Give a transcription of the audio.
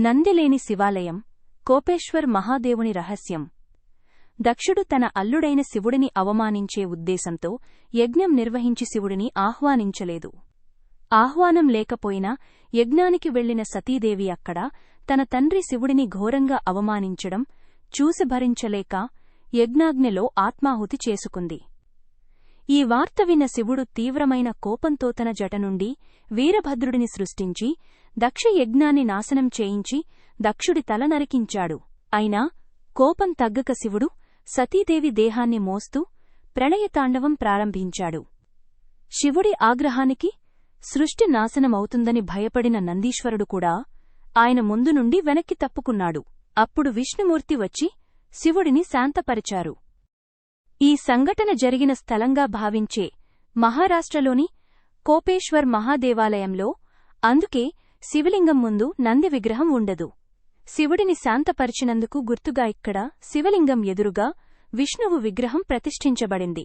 నందిలేని శివాలయం కోపేశ్వర్ మహాదేవుని రహస్యం. దక్షుడు తన అల్లుడైన శివుడిని అవమానించే ఉద్దేశంతో యజ్ఞం నిర్వహించి శివుడిని ఆహ్వానించలేదు. ఆహ్వానం లేకపోయినా యజ్ఞానికి వెళ్ళిన సతీదేవి అక్కడ తన తండ్రి శివుడిని ఘోరంగా అవమానించడం చూసి భరించలేక యజ్ఞాగ్నిలో ఆత్మాహుతి చేసుకుంది. ఈ వార్త విన్న శివుడు తీవ్రమైన కోపంతో తన జట నుండి వీరభద్రుడిని సృష్టించి దక్షయజ్ఞాన్ని నాశనం చేయించి దక్షుడి తల నరికించాడు. అయినా కోపం తగ్గక శివుడు సతీదేవి దేహాన్ని మోస్తూ ప్రళయతాండవం ప్రారంభించాడు. శివుడి ఆగ్రహానికి సృష్టి నాశనమవుతుందని భయపడిన నందీశ్వరుడు కూడా ఆయన ముందు నుండి వెనక్కి తప్పుకున్నాడు. అప్పుడు విష్ణుమూర్తి వచ్చి శివుడిని శాంతపరిచారు. ఈ సంఘటన జరిగిన స్థలంగా భావించే మహారాష్ట్రలోని కోపేశ్వర్ మహాదేవాలయంలో అందుకే శివలింగం ముందు నంది విగ్రహం ఉండదు. శివుడిని శాంతపరిచినందుకు గుర్తుగా ఇక్కడ శివలింగం ఎదురుగా విష్ణువు విగ్రహం ప్రతిష్ఠించబడింది.